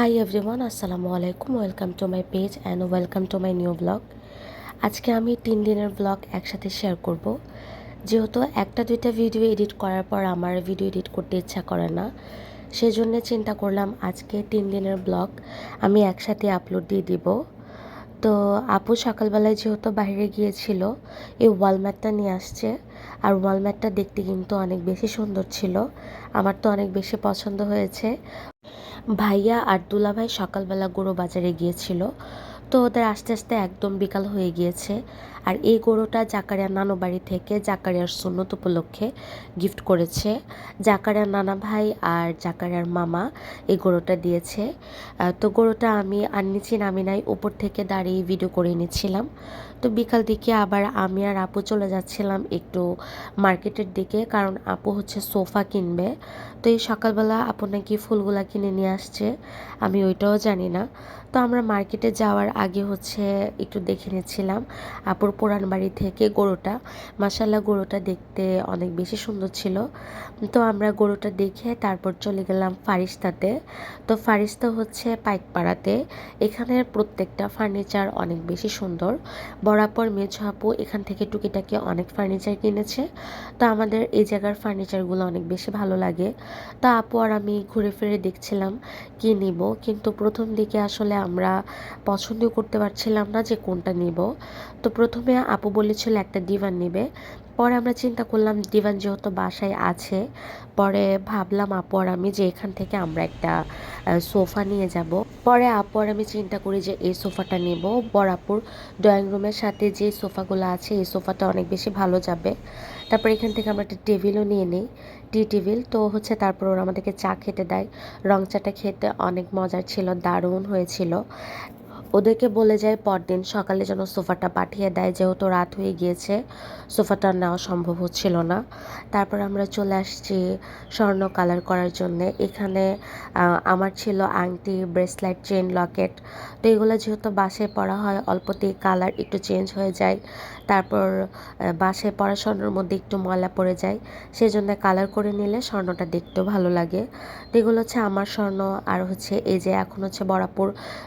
High everyone আসসালামু আলাইকুম welcome to my page and welcome to my new blog আজকে আমি তিন দিনের ব্লগ একসাথে শেয়ার করব। যেহেতু একটা দুইটা ভিডিও এডিট করার পর আমার ভিডিও এডিট করতে ইচ্ছা করে না, সেজন্য চিন্তা করলাম আজকে তিন দিনের ব্লগ আমি একসাথে আপলোড দিয়ে দিব। তো আপু সকালবেলায় যেহেতু বাইরে গিয়েছিল, এই ওয়ালম্যাটটা নিয়ে আসছে। আর ওয়ালম্যাটটা দেখতে কিন্তু অনেক বেশি সুন্দর ছিল। আমার তো অনেক বেশি পছন্দ হয়েছে। ভাইয়া আর দুলাভাই সকালবেলা গরু বাজারে গিয়েছিল, তো ওদের আস্তে আস্তে একদম বিকাল হয়ে গিয়েছে। আর এই গরুটা জাকারিয়ার নানু বাড়ি থেকে জাকারিয়ার সুন্নত উপলক্ষে গিফট করেছে। জাকারিয়ার নানা ভাই আর জাকারিয়ার মামা এই গরুটা দিয়েছে। তো গরুটা আমি আর নিচে নামি নাই, উপর থেকে দাঁড়িয়ে ভিডিও করে নিচ্ছিলাম তো বিকাল দিকে আবার আমি আর আপু চলে যাচ্ছিলাম একটু মার্কেটের দিকে, কারণ আপু হচ্ছে সোফা কিনবে। তো এই সকালবেলা আপু নাকি ফুলগুলা কিনে নিয়ে আসছে, আমি ওইটাও জানি না। তো আমরা মার্কেটে যাওয়ার আগে হচ্ছে একটু দেখে নিচ্ছিলাম আপুর পুরান বাড়ি থেকে গরুটা। মাসাল্লাহ গরুটা দেখতে অনেক বেশি সুন্দর ছিল। তো আমরা গরুটা দেখে তারপর চলে গেলাম ফারিস্তাতে। তো ফারিস্তা হচ্ছে পাইকপাড়াতে। এখানের প্রত্যেকটা ফার্নিচার অনেক বেশি সুন্দর। বরাবর মেঝো আপু এখান থেকে টুকিটাকি অনেক ফার্নিচার কিনেছে। তা আমাদের এই জায়গার ফার্নিচারগুলো অনেক বেশি ভালো লাগে। তা আপু আর আমি ঘুরে ফিরে দেখছিলাম কি নিব। কিন্তু প্রথম দিকে আসলে আমরা পছন্দ করতে পারছিলাম না যে কোনটা নিব। তো প্রথমে আপু বলেছিল একটা ডিভান নেবে। পরে আমরা চিন্তা করলাম ডিভান যেহেতু বাসায় আছে, পরে ভাবলাম, আপু আর আমি যে এখান থেকে আমরা একটা সোফা নিয়ে যাব। পরে আপু আর আমি চিন্তা করি যে, এই সোফাটা নেব। বরাপুর ড্রয়িং রুমের সাথে যে সোফাগুলো আছে, এই সোফাটা অনেক বেশি ভালো যাবে। তারপর এখান থেকে আমরা একটা টেবিলও নিয়ে নিই, টি টেবিল। তো হচ্ছে তারপর ওরা আমাদেরকে চা খেতে দেয়। রং চাটা খেতে অনেক মজার ছিল, দারুণ হয়েছিল। ওদেরকে বলে যায়, পরদিন সকালে যেন সোফাটা পাঠিয়ে দেয়, যেহেতু রাত হয়ে গিয়েছে, সোফাটা নেওয়া সম্ভব হচ্ছিল না। তারপর আমরা চলে আসছি স্বর্ণ কালার করার জন্য। এখানে আমার ছিল আংটি ব্রেসলাইট চেন লকেট। তো এগুলো যেহেতু বাসে পরা হয়, অল্পতেই কালার একটু চেঞ্জ হয়ে যায়। তারপর বাসে পরা মধ্যে একটু ময়লা পড়ে যায় সেই জন্য কালার করে নিলে স্বর্ণটা দেখতেও ভালো লাগে। এগুলো হচ্ছে আমার স্বর্ণ, আর হচ্ছে এই যে এখন হচ্ছে বরাপুর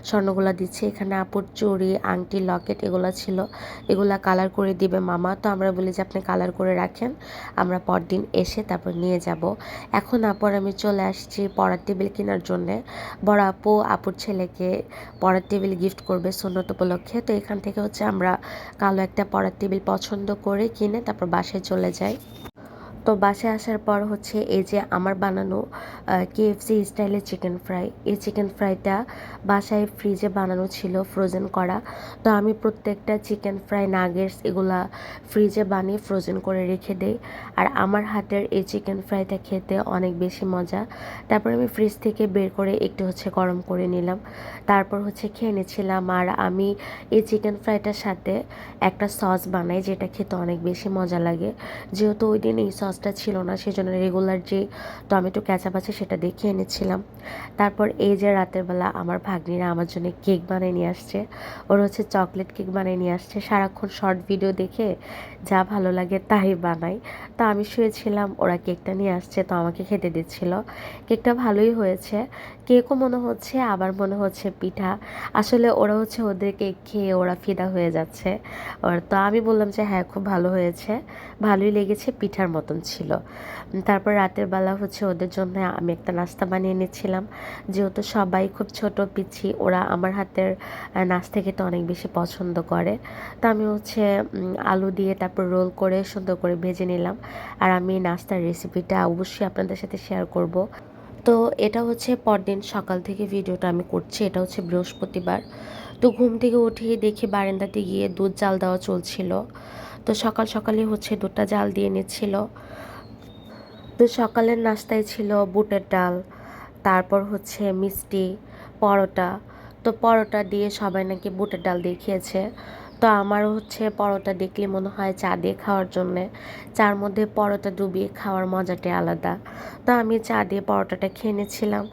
স্বর্ণগুলো দিচ্ছে, এখানে আপুর চুড়ি, আংটি, লকেট এগুলো ছিল, এগুলো কালার করে দিবে মামা। তো আমরা বলি যে, আপনি কালার করে রাখেন, আমরা পরদিন এসে তারপর নিয়ে যাব। এখন আপুর আমি চলে আসছি পড়ার টেবিল কেনার জন্যে। বড় আপু, আপুর ছেলেকে পড়ার টেবিল গিফট করবে সুন্নত উপলক্ষে। তো এখান থেকে হচ্ছে আমরা কালো একটা পড়ার টেবিল পছন্দ করে কিনে তারপর বাসায় চলে যাই তো বাসায় আসার পর হচ্ছে এই যে আমার বানানো কেএফসি স্টাইলের চিকেন ফ্রাই এই চিকেন ফ্রাইটা বাসায় ফ্রিজে বানানো ছিল ফ্রোজেন করা। তো আমি প্রত্যেকটা চিকেন ফ্রাই নাগেটস এগুলা ফ্রিজে বানিয়ে ফ্রোজেন করে রেখে দেই। আর আমার হাতের এই চিকেন ফ্রাইটা খেতে অনেক বেশি মজা। তারপর আমি ফ্রিজ থেকে বের করে একটু হচ্ছে গরম করে নিলাম। তারপর হচ্ছে খেয়ে নিয়েছিলাম আর আমি এই চিকেন ফ্রাইটার সাথে একটা সস বানাই, যেটা খেতে অনেক বেশি মজা লাগে। যেহেতু ওই দিন এই সস সসটা ছিল না, সেজন্য রেগুলার যে টমেটো ক্যাচাপ আছে সেটা দেখে এনেছিলাম তারপর এই যে রাতের বেলা আমার ভাগ্নিরা আমার জন্য কেক বানিয়ে নিয়ে আসছে। ওর হচ্ছে চকলেট কেক বানিয়ে নিয়ে আসছে। সারাক্ষণ শর্ট ভিডিও দেখে যা ভালো লাগে তাই বানাই তো আমি শুয়েছিলাম, ওরা কেকটা নিয়ে আসছে, তো আমাকে খেতে দিচ্ছিল। কেকটা ভালোই হয়েছে। কেকও মনে হচ্ছে, আবার মনে হচ্ছে পিঠা। আসলে ওরা হচ্ছে ওদের কেক খেয়ে ওরা ফিদা হয়ে যাচ্ছে। তো আমি বললাম যে হ্যাঁ খুব ভালো হয়েছে। ভালোই লেগেছে পিঠার মতন। ছিল। তারপর রাতের বেলা হচ্ছে ওদের জন্য আমি একটা নাস্তা বানিয়ে নিচ্ছিলাম। যেহেতু সবাই খুব ছোট পিচ্ছি, ওরা আমার হাতের নাস্তা খেতে অনেক বেশি পছন্দ করে। তো আমি হচ্ছে আলু দিয়ে তারপর রোল করে সুন্দর করে ভেজে নিলাম। আর আমি নাস্তার রেসিপিটা অবশ্যই আপনাদের সাথে শেয়ার করব। তো এটা হচ্ছে পরদিন সকাল থেকে ভিডিওটা আমি করছি, এটা হচ্ছে বৃহস্পতিবার। তো ঘুম থেকে উঠিয়ে দেখি বারান্দাতে গিয়ে দুধ জাল দেওয়া চলছিল। তো সকাল সকালে হচ্ছে দুধটা জাল দিয়ে নিচ্ছিল। তো সকালের নাস্তায় ছিল বুটের ডাল, তারপর হচ্ছে মিষ্টি, পরোটা। তো পরোটা দিয়ে সবাই নাকি বুটের ডাল দিয়ে খেয়েছে। তো আমারও হচ্ছে পরোটা দেখলে মনে হয় চা দিয়ে খাওয়ার জন্যে। চার মধ্যে পরোটা ডুবিয়ে খাওয়ার মজাটাই আলাদা। তো আমি চা দিয়ে পরোটাটা খেয়ে নিয়েছিলাম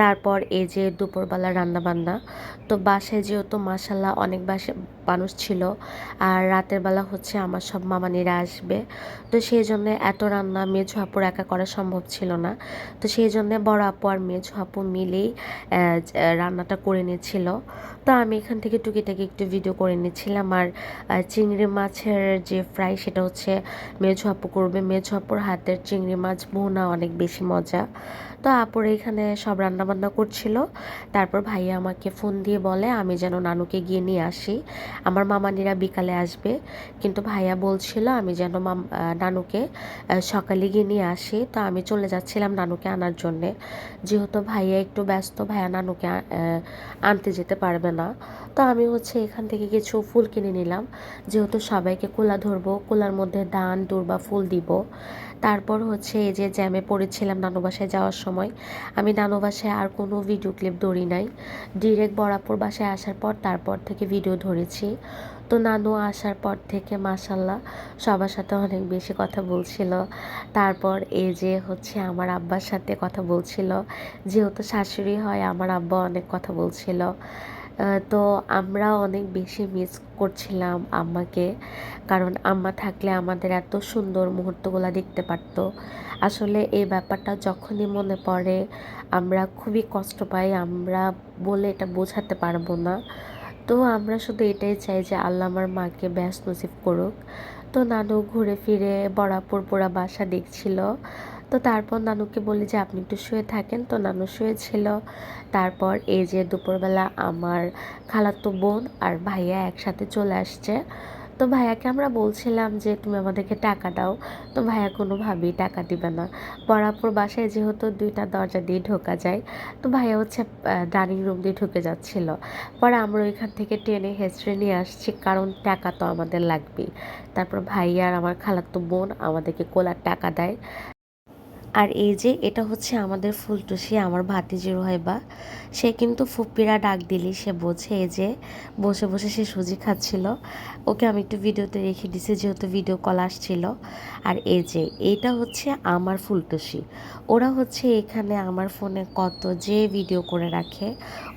তারপর এই যে দুপুরবেলা রান্নাবান্না, তো বাসায় যেহেতু মাসাল্লাহ অনেক বাসা, মানুষ ছিল, আর রাতের বেলা হচ্ছে আমার সব মামানিরা আসবে, তো সেই জন্য এত রান্না মেঝো আপুর একা করা সম্ভব ছিল না, তো সেই জন্যে বড় আপু আর মেঝো আপু মিলেই রান্নাটা করে নিয়েছিল, তো আমি এখান থেকে টুকিটাকি একটু ভিডিও করে নিচ্ছিলাম আর চিংড়ি মাছের যে ফ্রাই সেটা হচ্ছে মেঝো আপু করবে, মেঝো আপুর হাতের চিংড়ি মাছ বোনা অনেক বেশি মজা তো আপুর এখানে সব রান্নাবান্না করছিল। তারপর ভাইয়া আমাকে ফোন দিয়ে বলে, আমি যেন নানুকে গিয়ে নিয়ে আসি। আমার মামানিরা বিকালে আসবে। কিন্তু ভাইয়া বলছিল, আমি যেন নানুকে সকালে গিয়ে নিয়ে আসি। তো আমি চলে যাচ্ছিলাম নানুকে আনার জন্যে। যেহেতু ভাইয়া একটু ব্যস্ত, ভাইয়া নানুকে আনতে যেতে পারবে না। তো আমি হচ্ছে এখান থেকে কিছু ফুল কিনে নিলাম। যেহেতু সবাইকে কোলা ধরবো, কোলার মধ্যে দান দুর্বা ফুল দিব। তারপর হচ্ছে এই যে জ্যামে পড়েছিলাম নানুবাসায় যাওয়ার সময়, আমি নানু বাসায় আর কোনো ভিডিও ক্লিপ ধরি নাই। ডিরেক্ট বরাপুর বাসায় আসার পর তারপর থেকে ভিডিও ধরেছি। তো নানু আসার পর থেকে মাসাল্লাহ সবার সাথে অনেক বেশি কথা বলছিল। তারপর এই যে হচ্ছে আমার আব্বার সাথে কথা বলছিল। যেহেতু শাশুড়ি হয়, আমার আব্বা অনেক কথা বলছিল। তো আমরা অনেক বেশি মিস করছিলাম আম্মাকে। কারণ আম্মা থাকলে আমাদের এত সুন্দর মুহূর্তগুলো দেখতে পারত। আসলে এই ব্যাপারটা যখনই মনে পড়ে, আমরা খুবই কষ্ট পাই, আমরা বলে এটা বোঝাতে পারব না। তো আমরা শুধু এটাই চাই যে আল্লাহ আমার মাকে ব্যাস নসিব করুক। তো নানু ঘুরে ফিরে বরাপুর পোড়া বাসা দেখছিল। তো তারপর নানুকে বলি যে, আপনি একটু শুয়ে থাকেন। তো নানু শুয়েছিল। তারপর এই যে দুপুরবেলা আমার খালাতো বোন আর ভাইয়া একসাথে চলে আসছে। তো ভাইয়াকে আমরা বলছিলাম যে, তুমি আমাদেরকে টাকা দাও। তো ভাইয়া কোনোভাবেই টাকা দিবে না। বরাপুর বাসায় যেহেতু দুইটা দরজা দিয়ে ঢোকা যায়, তো ভাইয়া হচ্ছে ডাইনিং রুম দিয়ে ঢুকে যাচ্ছিল। পরে আমরা ওইখান থেকে টেনে হেঁচড়ে নিয়ে আসছি, কারণ টাকা তো আমাদের লাগবেই। তারপর ভাইয়া আর আমার খালাতো বোন আমাদেরকে কোলার টাকা দেয়। আর এই যে এটা হচ্ছে আমাদের ফুলটুসি আমার ভাতিজি রোহাইবা সে কিন্তু ফুপিরা ডাক দিলি সে বোঝে এই যে, বসে বসে সে সুজি খাচ্ছিল। ওকে আমি একটু ভিডিওতে রেখে দিছি, যেহেতু ভিডিও কল আসছিল। আর এই যে এইটা হচ্ছে আমার ফুলটুসি। ওরা হচ্ছে এখানে আমার ফোনে কত যে ভিডিও করে রাখে।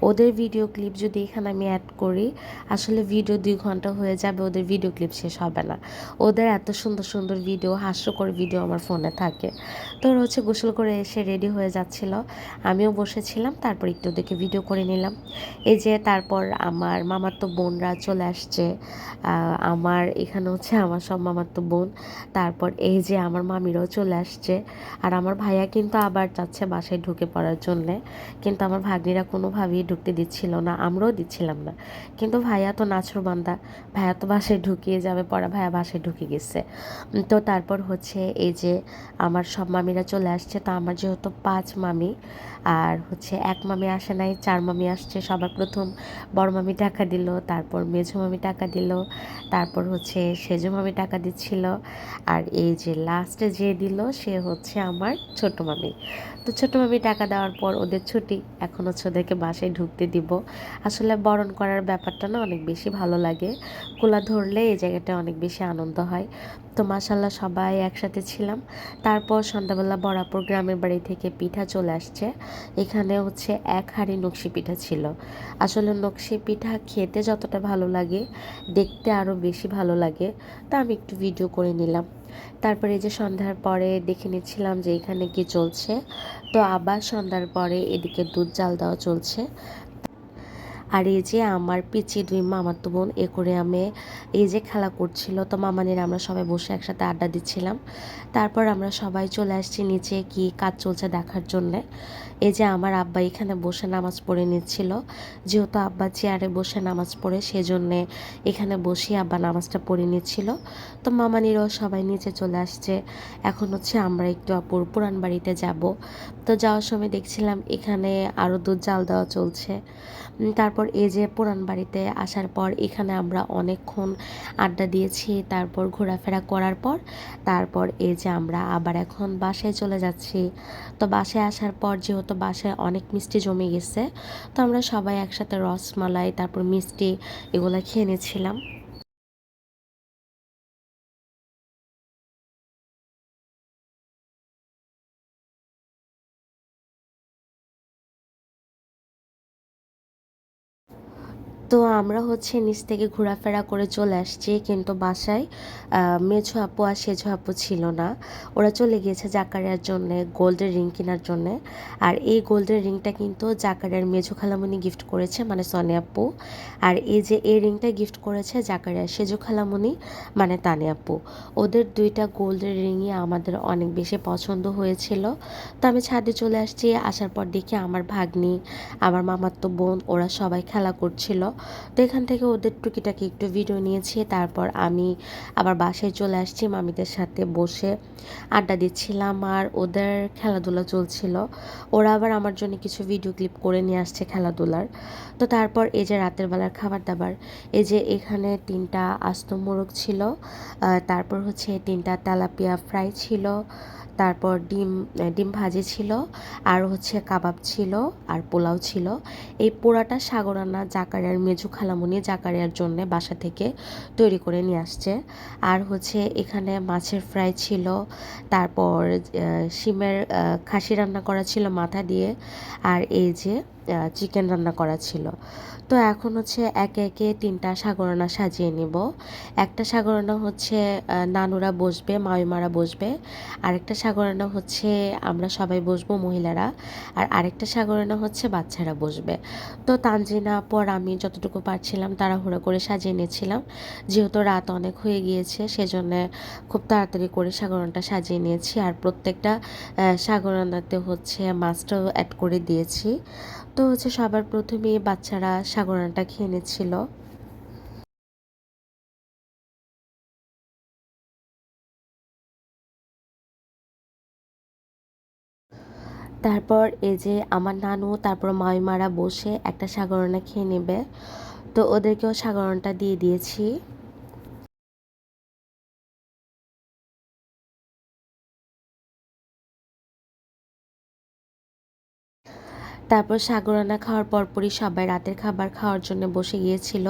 ওদের ভিডিও ক্লিপ যদি এখানে আমি অ্যাড করি, আসলে ভিডিও দুই ঘণ্টা হয়ে যাবে, ওদের ভিডিও ক্লিপ শেষ হবে না। ওদের এত সুন্দর সুন্দর ভিডিও হাস্যকর ভিডিও আমার ফোনে থাকে। তো ওরা হচ্ছে গোসল করে এসে রেডি হয়ে যাচ্ছিল। আমিও বসেছিলাম, তারপর একটু দেখে ভিডিও করে নিলাম। এই যে তারপর আমার মামার তো বোনরা চলে আসছে। আমার এখানে হচ্ছে আমার সব মামার তো বোন। তারপর এই যে আমার মামিরাও চলে আসছে। আর আমার ভাইয়া কিন্তু আবার যাচ্ছে বাসায় ঢুকে পড়ার জন্যে। কিন্তু আমার ভাগ্নিরা কোনোভাবেই ঢুকতে দিচ্ছিল না, আমরাও দিচ্ছিলাম না। কিন্তু ভাইয়া তো নাচর বান্দা ভাইয়া তো বাসায় ঢুকিয়ে যাবে পড়া, ভাইয়া বাসায় ঢুকে গেছে। তো তারপর হচ্ছে এই যে আমার সব মামিরা চলে আসছে। তো আমার যেহেতু পাঁচ মামি, আর হচ্ছে এক মামি আসে নাই, চার মামি আসছে। সবার প্রথম বড় মামি টাকা দিল, তারপর মেঝো মামি টাকা দিল, তারপর হচ্ছে সেজো মামি টাকা দিচ্ছিল, আর এই যে লাস্টে যে দিল, সে হচ্ছে আমার ছোট মামি। তো ছোট মামি টাকা দেওয়ার পর ওদের ছুটি, এখন হচ্ছে ওদেরকে বাসায় ঢুকতে দিব। আসলে বরণ করার ব্যাপারটা না অনেক বেশি ভালো লাগে। কোলা ধরলে এই জায়গাটা অনেক বেশি আনন্দ হয়। তো মাসাল্লাহ সবাই একসাথে ছিলাম। তারপর সন্ধ্যাবেলা বরাপুর গ্রামের বাড়ি থেকে পিঠা চলে আসছে। এখানে হচ্ছে এক হাড়ি নকশি পিঠা ছিল। আসলে নকশি পিঠা খেতে যতটা ভালো লাগে, দেখতে আরও বেশি ভালো লাগে, তা আমি একটু ভিডিও করে নিলাম। তারপরে যে সন্ধ্যার পরে দেখে নিচ্ছিলাম যে এখানে কি চলছে। তো আবার সন্ধ্যার পরে এদিকে দুধ জাল দেওয়া চলছে। আর এই যে আমার পিচি দুই মামাতো বোন, এ করে আমি এই যে খেলা করছিল, তো মামানির আমরা সবাই বসে একসাথে আড্ডা দিচ্ছিলাম। তারপর আমরা সবাই চলে আসছি নিচে কি কাজ চলছে দেখার জন্যে। এই যে আমার আব্বা এখানে বসে নামাজ পড়ে নিচ্ছিল, যেহেতু আব্বা চেয়ারে বসে নামাজ পড়ে, সেজন্যে এখানে বসে আব্বা নামাজটা পড়ে নিচ্ছিল। তো মামানিরাও সবাই নিচে চলে আসছে। এখন হচ্ছে আমরা একটু অপুর পুরান বাড়িতে যাব। তো যাওয়ার সময় দেখছিলাম এখানে আরও দুধ জাল দেওয়া চলছে। তারপর এই যে পুরান বাড়িতে আসার পর এখানে আমরা অনেকক্ষণ আড্ডা দিয়েছি, তারপর ঘোরাফেরা করার পর, তারপর এই যে আমরা আবার এখন বাসায় চলে যাচ্ছি। তো বাসায় আসার পর যেহেতু বাসায় অনেক মিষ্টি জমে গেছে, তো আমরা সবাই একসাথে রসমালাই, তারপর মিষ্টি এগুলো খেয়ে নিয়েছিলাম। তো আমরা হচ্ছে নিচ থেকে ঘোরাফেরা করে চলে আসছি কিন্তু বাসায় মেঝো আপু আর সেঝো আপু ছিল না। ওরা চলে গিয়েছে জাকারিয়ার জন্য গোল্ডের রিং কেনার জন্য। আর এই গোল্ডের রিংটা কিন্তু জাকারিয়ার মেঝো খালামুনি গিফট করেছে মানে সনে আপু। আর এই যে এই রিংটা গিফট করেছে জাকারিয়ার সেজো খালামুনি মানে তানে আপু। ওদের দুইটা গোল্ডের রিংই আমাদের অনেক বেশি পছন্দ হয়েছিল। তো আমি ছাদে চলে আসছি, আসার পর দেখি আমার ভাগ্নি, আমার মামাতো বোন, ওরা সবাই খেলা করছিল। তো এখান থেকে ওদের টুকিটাকি একটু ভিডিও নিয়েছি। তারপর আমি আবার বাসায় চলে আসছি, মামিদের সাথে বসে আড্ডা দিচ্ছিলাম আর ওদের খেলাধুলা চলছিল। ওরা আবার আমার জন্য কিছু ভিডিও ক্লিপ করে নিয়ে আসছে খেলাধুলার। তো তারপর এই যে রাতের বেলার খাবার দাবার এই যে এখানে তিনটা আস্ত মোরগ ছিল তারপর হচ্ছে তিনটা তেলাপিয়া ফ্রাই ছিল তারপর ডিম ডিম ভাজি ছিল, আর হচ্ছে কাবাব ছিল, আর পোলাও ছিল। এই পোড়াটা সাগরানা জাকারিয়ার, মেজু খালামুনি জাকারিয়ার জন্য বাসা থেকে তৈরি করে নিয়ে আসছে। আর হচ্ছে এখানে মাছের ফ্রাই ছিল, তারপর শিমের খাসি রান্না করা ছিল মাথা দিয়ে, আর এই যে চিকেন রান্না করা ছিল। তো এখন হচ্ছে একে একে তিনটা সাগরণা সাজিয়ে নিব। একটা সাগরণা হচ্ছে নানুরা বসবে, মামিমারা বসবে। আরেকটা সাগরণা হচ্ছে, আমরা সবাই বসবো, মহিলারা। আর আরেকটা সাগরণা হচ্ছে, বাচ্চারা বসবে। তো তানজিনা, পর আমি যতটুকু পারছিলাম তাড়াহুড়ো করে সাজিয়ে নিয়েছিলাম। যেহেতু রাত অনেক হয়ে গিয়েছে, সেজন্য খুব তাড়াতাড়ি করে সাগরণটা সাজিয়ে নিয়েছি। আর প্রত্যেকটা সাগরণাতে হচ্ছে মাছটাও অ্যাড করে দিয়েছি। তো হচ্ছে সবার প্রথমে বাচ্চারা সাগরানটা খেয়ে নিচ্ছিল। তারপর এই যে আমার নানু, তারপর মাইমারা বসে একটা সাগরণা খেয়ে নেবে। তো ওদেরকেও সাগরণটা দিয়ে দিয়েছি। তারপর সাগরানা খাওয়ার পরপরই সবাই রাতের খাবার খাওয়ার জন্য বসে গিয়েছিল।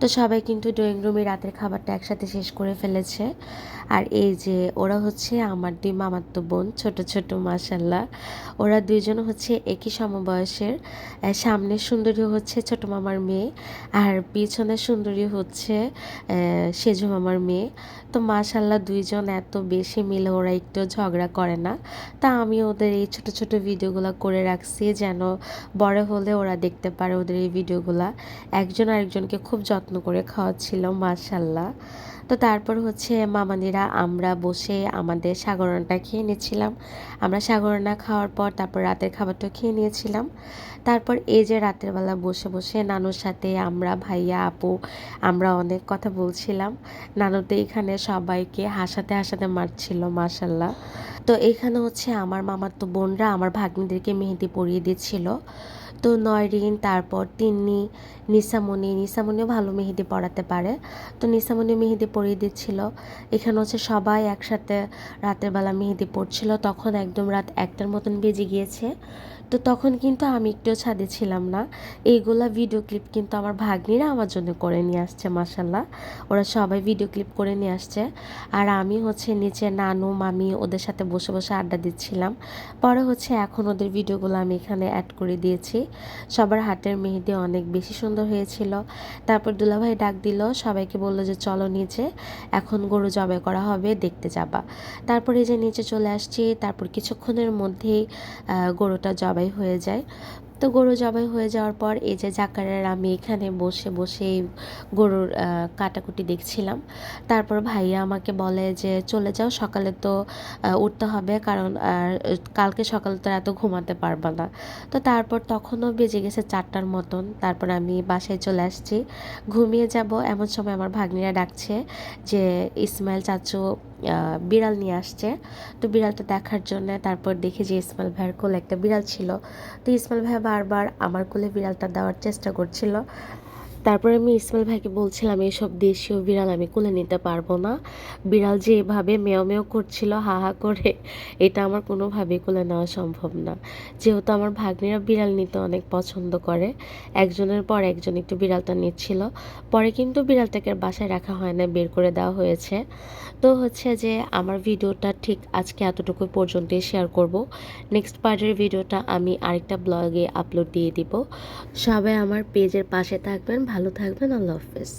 তো সবাই কিন্তু ড্রয়িং রুমে রাতের খাবারটা একসাথে শেষ করে ফেলেছে। আর এই যে ওরা হচ্ছে আমার দুই মামাতো বোন, ছোট ছোট মাসাল্লাহ ওরা দুইজন হচ্ছে একই সমবয়সের। সামনে সুন্দরী হচ্ছে ছোট মামার মেয়ে আর পিছনে সুন্দরী হচ্ছে সেজু মামার মেয়ে। তো মাসাল্লাহ দুইজন এত বেশি মিলে ওরা একটু ঝগড়া করে না। তা আমি ওদের এই ছোট ছোট ভিডিওগুলো করে রাখছি যেন বড় হলে ওরা দেখতে পারে ওদের এই ভিডিওগুলা। একজন আরেকজনকে খুব যত্ন করে খাওয়াচ্ছিল মাসাল্লাহ তো তারপর হচ্ছে মামানিরা আমরা বসে আমাদের সাগরণটা খেয়ে নিয়েছিলাম আমরা সাগরণা খাওয়ার পর তারপর রাতের খাবারটা খেয়ে নিয়েছিলাম। তারপর এই যে রাতের বেলা বসে বসে নানুর সাথে আমরা, ভাইয়া, আপু, আমরা অনেক কথা বলছিলাম। নানুতে এখানে সবাইকে হাসাতে হাসাতে মারছিল মাসাল্লাহ তো এখানে হচ্ছে আমার মামার তো বোনরা আমার ভাগ্নিদেরকে মেহেদি পরিয়ে দিচ্ছিল। তো নয়রিন তারপর তিন্নি, নিসামণি, নিসামণিও ভালো মেহেদি পড়াতে পারে। তো নিসামণি মেহেদি পড়িয়ে দিচ্ছিল। এখানে হচ্ছে সবাই একসাথে রাতের বেলা মেহেদি পড়ছিল। তখন একদম রাত একটার মতন বেজে গিয়েছে। তো তখন কিন্তু আমি একটু ছাদে ছিলাম না। এইগুলা ভিডিও ক্লিপ কিন্তু আমার ভাগ্নিরা আমার জন্য করে নিয়ে আসছে মাসাল্লাহ ওরা সবাই ভিডিও ক্লিপ করে নিয়ে আসছে। আর আমি হচ্ছে নিচে নানু, মামি ওদের সাথে বসে বসে আড্ডা দিচ্ছিলাম। পরে হচ্ছে এখন ওদের ভিডিওগুলো আমি এখানে অ্যাড করে দিয়েছি। সবার হাতের মেহেদি অনেক বেশি সুন্দর হয়েছিল। তারপর দুলাভাই ডাক দিল, সবাইকে বলল যে, চলো নিচে, এখন গরু জবাই করা হবে, দেখতে যাবা। তারপরে যে নিচে চলে আসছি, তারপর কিছুক্ষণের মধ্যেই গরুটা জব জবাই হয়ে যায়। তো গরু জবাই হয়ে যাওয়ার পর এই যে জাকারের আমি এখানে বসে বসে গরুর কাটাকুটি দেখছিলাম। তারপর ভাইয়া আমাকে বলে যে, চলে যাও, সকালে তো উঠতে হবে, কারণ কালকে সকালে তো এত ঘুমাতে পারবা না। তো তারপর তখনও বেজে গেছে চারটার মতন। তারপর আমি বাসায় চলে আসছি। ঘুমিয়ে যাব, এমন সময় আমার ভাগ্নিরা ডাকছে যে, ইসমাইল চাচু বিড়াল নিয়ে আসছে। তো বিড়ালটা দেখার জন্য তারপর দেখি যে, ইসমাইল ভাইয়ের কোলে একটা বিড়াল ছিল। তো ইসমাইল ভাই বারবার আমার কোলে বিড়ালটা দেওয়ার চেষ্টা করছিল। তারপরে আমি ইসমাইল ভাইকে বলছিলাম এইসব দেশীয় বিড়াল আমি কোলে নিতে পারব না। বিড়াল যে এভাবে মেয় মেয় করছিল, হা হা করে, এটা আমার কোনোভাবেই কোলে নেওয়া সম্ভব না। যেহেতু আমার ভাগ্নিরা বিড়াল নিতে অনেক পছন্দ করে, একজনের পর একজন একটু বিড়ালটা নিচ্ছিল। পরে কিন্তু বিড়ালটাকে বাসায় রাখা হয় না, বের করে দেওয়া হয়েছে। তো হচ্ছে যে আমার ভিডিওটা ঠিক আজকে এতটুকু পর্যন্তই শেয়ার করব। নেক্সট পার্টের ভিডিওটা আমি আরেকটা ব্লগে আপলোড দিয়ে দিব। সবাই আমার পেজের পাশে থাকবেন, ভালো থাকবেন, আল্লাহ হাফেজ।